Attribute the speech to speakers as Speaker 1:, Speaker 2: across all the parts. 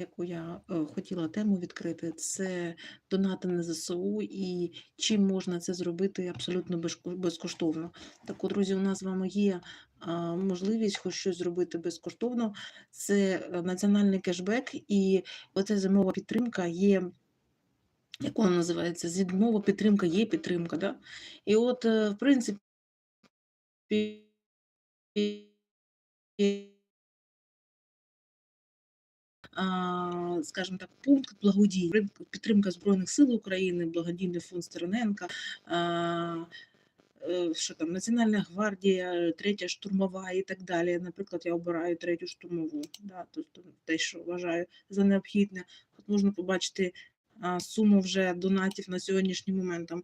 Speaker 1: яку я, е, хотіла тему відкрити, це донати на ЗСУ і чим можна це зробити абсолютно безкоштовно. Так от, друзі, у нас з вами є, можливість хоч щось зробити безкоштовно. Це, е, національний кешбек, і оця зимова підтримка є як вона називається? Зимова підтримка є підтримка, да? І от, е, в принципі скажімо так, пункт благодійний, підтримка Збройних сил України, благодійний фонд Стерненка, е, що там, Національна гвардія, третя штурмова і так далі. Наприклад, я обираю третю штурмову, да, тобто те, що вважаю за необхідне. От можна побачити суму вже донатів на сьогоднішній момент. Там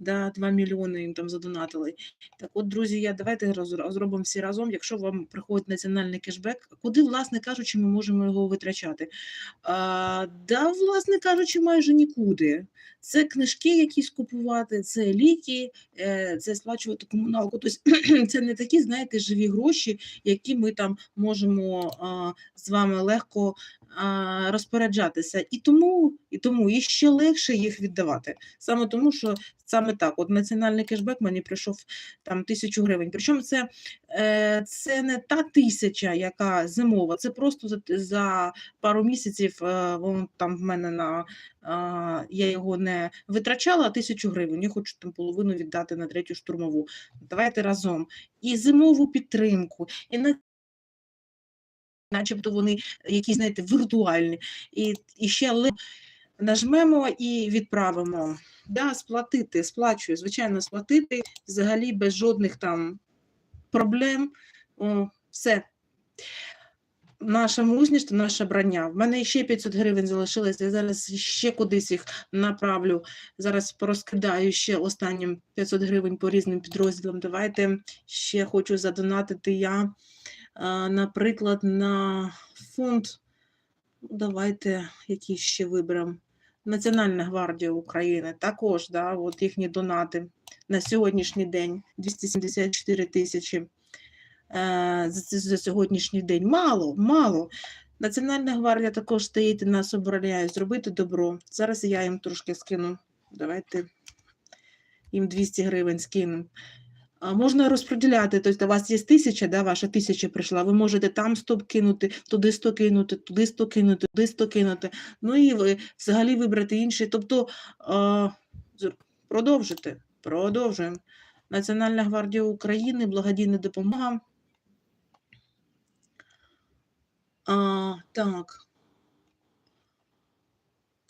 Speaker 1: да, 2 мільйони їм там задонатили. Так от, друзі, я давайте роз- зробимо всі разом. Якщо вам приходить національний кешбек, куди, власне кажучи, ми можемо його витрачати? А, да, власне кажучи, майже нікуди. Це книжки якісь купувати, це ліки, е, це сплачувати комуналку. Тобто це не такі, знаєте, живі гроші, які ми там можемо а, з вами легко розпоряджатися. І тому, і тому і ще легше їх віддавати. Саме тому, що саме так, от національний кешбек мені прийшов там тисячу гривень. Причому це, е, це не та тисяча, яка зимова, це просто за, за пару місяців е, воно там в мене на я його не витрачала, а тисячу гривень. Я хочу там половину віддати на третю штурмову. Давайте разом. І зимову підтримку, і на начебто вони якісь, знаєте, віртуальні. І, і ще нажмемо і відправимо. Да, сплатити, сплачую, звичайно, сплатити взагалі без жодних там проблем. О, все. Наша мужність наше брання. В мене ще 500 гривень залишилось, я зараз ще кудись їх направлю. Зараз порозкидаю ще останнім 500 гривень по різним підрозділам. Давайте ще хочу задонатити я, наприклад, на фонд. Ну, Давайте який ще виберемо. Національна гвардія України також, да, от їхні донати на сьогоднішній день 274 тисячі е, за, сьогоднішній день. Мало, мало. Національна гвардія також стоїть і нас обороняє зробити добро. Зараз я їм трошки скину. Давайте їм 200 гривень скину. Можна розподіляти, тобто у вас є тисяча, да, ваша тисяча прийшла, ви можете там 100 кинути, туди 100 кинути, туди 100 кинути, туди 100 кинути, ну і ви взагалі вибрати інші. Тобто продовжити, продовжуємо. Національна гвардія України, благодійна допомога. А, так.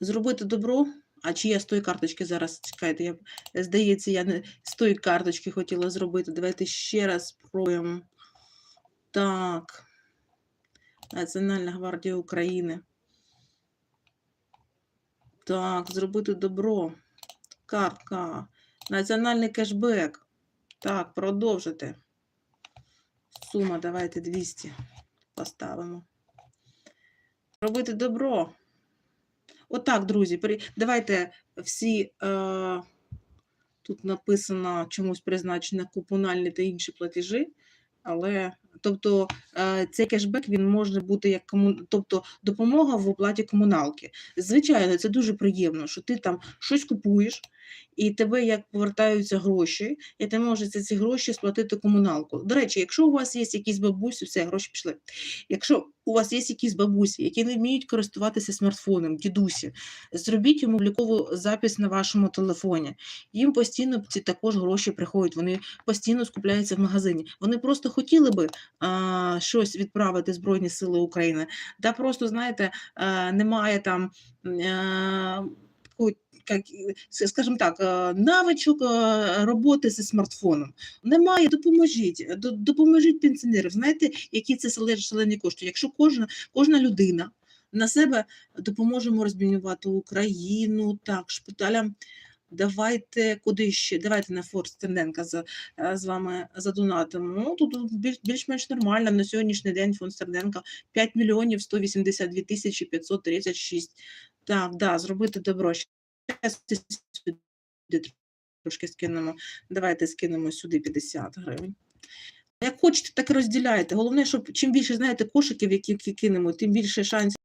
Speaker 1: Зробити добро. А чи я з тої карточки зараз чекайте, я, здається, я не з тої карточки хотіла зробити. Давайте ще раз спробуємо. Так. Національна гвардія України. Так, зробити добро. Картка. Національний кешбек. Так, продовжити. Сума, давайте 200 поставимо. Робити добро. Отак, друзі, давайте всі. Е... Тут написано чомусь призначено комунальні та інші платежі. Але тобто е, цей кешбек він може бути як кому... тобто допомога в оплаті комуналки. Звичайно, це дуже приємно, що ти там щось купуєш, і тебе як повертаються гроші, і ти можеш за ці гроші сплатити комуналку. До речі, якщо у вас є якісь бабусі, все, гроші пішли. Якщо у вас є якісь бабусі, які не вміють користуватися смартфоном, дідусі, зробіть йому облікову запис на вашому телефоні. Їм постійно ці також гроші приходять, вони постійно скупляються в магазині. Вони просто хотіли би а, щось відправити Збройні Сили України. Да просто, знаєте, а, немає там. А, скажімо так, е, навичок е, роботи зі смартфоном. Немає, допоможіть, допоможіть пенсіонерам. Знаєте, які це шале- шалені кошти? Якщо кожна, кожна людина на себе допоможемо розмінювати Україну, так, шпиталям. Давайте куди ще? Давайте на Форт Стерненка за, е, з вами задонатимо. Ну, тут більш, більш-менш нормально. На сьогоднішній день фонд Стерненка 5 мільйонів 182 тисячі 536. Так, да, зробити добро. Сюди трошки скинемо. Давайте скинемо сюди 50 гривень. Як хочете, так і розділяйте. Головне, щоб чим більше знаєте кошиків, які кинемо, тим більше шансів.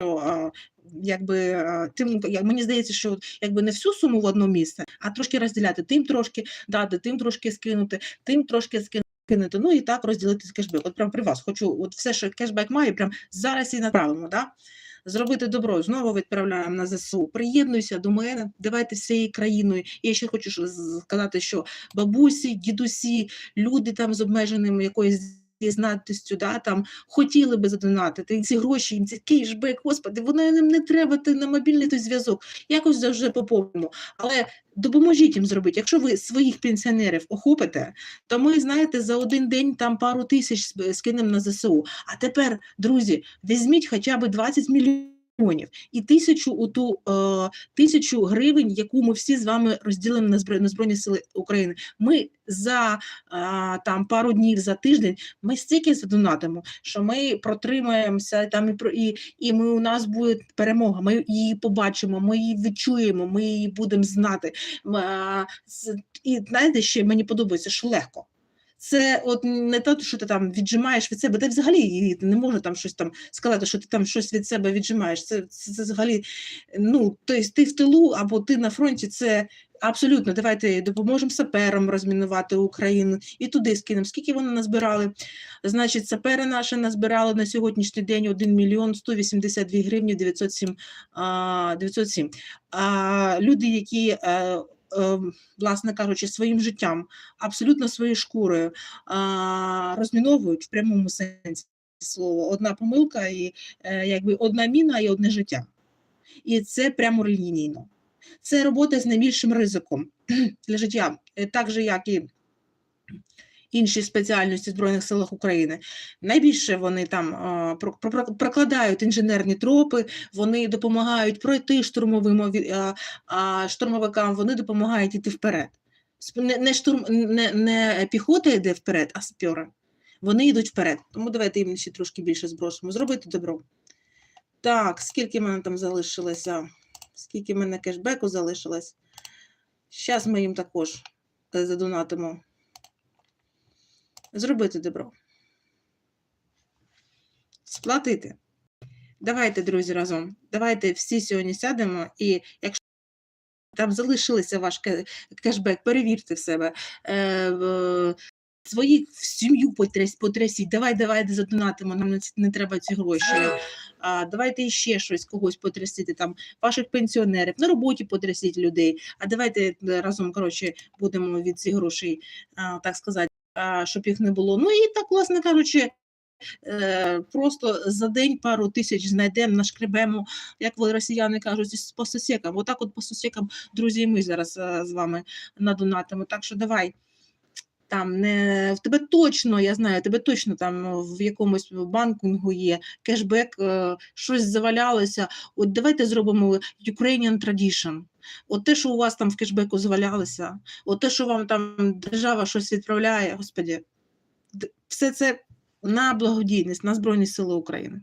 Speaker 1: Якби тим як мені здається, що якби не всю суму в одно місце, а трошки розділяти. Тим трошки дати, тим трошки скинути, тим трошки скинути. Ну і так розділити кешбек. От прям при вас хочу, от все, що кешбек має, прям зараз і направимо. Да? Зробити добро, знову відправляємо на ЗСУ. Приєднуйся до мене, давайте всією країною. І я ще хочу сказати, що бабусі, дідусі, люди там з обмеженим якоюсь знатістю, да, там хотіли би задонатити і ці гроші, і ці кешбек, господи, вони їм не треба ти на мобільний той зв'язок. Якось завжди поповнимо. Але допоможіть їм зробити. Якщо ви своїх пенсіонерів охопите, то ми, знаєте, за один день там пару тисяч скинемо на ЗСУ. А тепер, друзі, візьміть хоча б 20 мільйонів і тисячу у ту е, тисячу гривень, яку ми всі з вами розділимо на збройні, на збройні сили України. Ми за а, там пару днів за тиждень ми стільки задонатимо, що ми протримаємося там і про і, і ми у нас буде перемога. Ми її побачимо, ми її відчуємо, ми її будемо знати. А, І знаєте, ще мені подобається, що легко. Це от не те, що ти там віджимаєш від себе, ти взагалі не можу там щось там сказати, що ти там щось від себе віджимаєш. Це, це, це взагалі, ну, тобто ти в тилу або ти на фронті, це абсолютно. Давайте допоможемо саперам розмінувати Україну і туди скинемо. Скільки вони назбирали? Значить, сапери наші назбирали на сьогоднішній день 1 мільйон 182 гривні 907. А, 907. А люди, які, е, власне кажучи, своїм життям, абсолютно своєю шкурою розміновують в прямому сенсі слова. Одна помилка, і е, якби одна міна і одне життя. І це прямо лінійно. Це робота з найбільшим ризиком для життя, е, так же, як і інші спеціальності Збройних силах України. Найбільше вони там прокладають інженерні тропи, вони допомагають пройти штурмовим штурмовикам, вони допомагають йти вперед. Не, штурм, не, не піхота йде вперед, а сапери. Вони йдуть вперед. Тому давайте їм ще трошки більше збросимо. Зробити добро. Так, скільки в мене там залишилося? Скільки в мене кешбеку залишилось? Зараз ми їм також е, задонатимо. Зробити добро. Сплатити. Давайте, друзі, разом. Давайте всі сьогодні сядемо, і якщо там залишилися ваш кешбек, перевірте в себе. Е, Свої сім'ю потряс, потрясіть, давай, давай задонатимо, нам не, треба ці гроші. А, давайте ще щось когось потрясти, там, ваших пенсіонерів, на роботі потрясіть людей. А давайте е, разом коротше, будемо від цих грошей, а, так сказати, щоб їх не було. Ну і так, власне кажучи, е, просто за день пару тисяч знайдемо, нашкребемо, як ви росіяни кажуть, по сусікам. Отак от по сусікам, друзі, ми зараз е, з вами надонатимо. Так що давай. Там не в тебе точно, я знаю, тебе точно там в якомусь банкінгу є кешбек, е, щось завалялося. От давайте зробимо Ukrainian tradition. От те, що у вас там в кешбеку завалялося, от те, що вам там держава щось відправляє, господі, все це на благодійність, на Збройні Сили України.